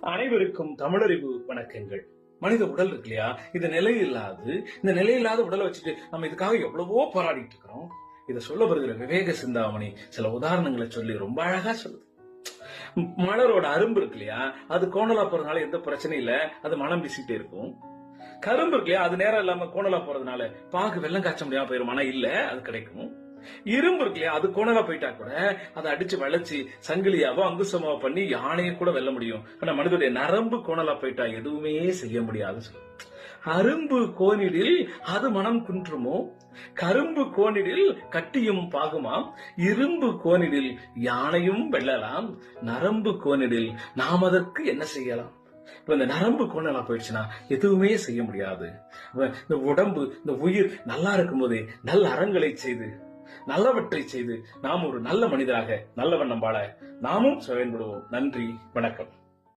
அனைவருக்கும் தமிழறிவு வணக்கங்கள். மனித உடல் இருக்கு இல்லையா? இது நிலையில்லாது இந்த நிலையில்லாத உடலை வச்சுட்டு நம்ம இதுக்காக எவ்வளவோ போராடிட்டு இருக்கிறோம். இதை சொல்ல வருகிற விவேக சிந்தாமணி சில உதாரணங்களை சொல்லி ரொம்ப அழகா சொல்லுது. மலரோட அரும்பு இருக்கு இல்லையா? அது கோணலா போறதுனால எந்த பிரச்சனையும் இல்ல. அது மனம் வீசிட்டே இருக்கும். கரும்பு இருக்கு இல்லையா? அது நேரம் இல்லாம கோணலா போறதுனால பாகு வெள்ளம் காய்ச்ச முடியாம போயிரும். மனம் இல்ல அது கிடைக்கும். இரும்பு இருக்கு இல்லையா? அது கோணலா போயிட்டா கூட அதை அடிச்சு வளைச்சு சங்கிலியாவோ அங்குசமாவோ பண்ணி யானையை கூட வெல்ல முடியும். ஆனா மனிதனுடைய நரம்பு கோணலா போயிட்டா எதுவுமே செய்ய முடியாது. அரும்பு கோணிடில் அது மனம் குன்றுமோ? கரும்பு கோணிடில் கட்டியும் பாகுமாம் இரும்பு கோணிடில் யானையும் வெல்லலாம். நரம்பு கோணிடில் நாம் அதற்கு என்ன செய்யலாம்? இப்ப இந்த நரம்பு கோணலா போயிடுச்சுன்னா எதுவுமே செய்ய முடியாது. இந்த உடம்பு இந்த உயிர் நல்லா இருக்கும்போதே நல்ல அறங்களை செய்து நல்லவற்றை செய்து நாம் ஒரு நல்ல மனிதராக நல்ல வண்ணம் வாழ நாமும் செயல்படுவோம் நன்றி வணக்கம்.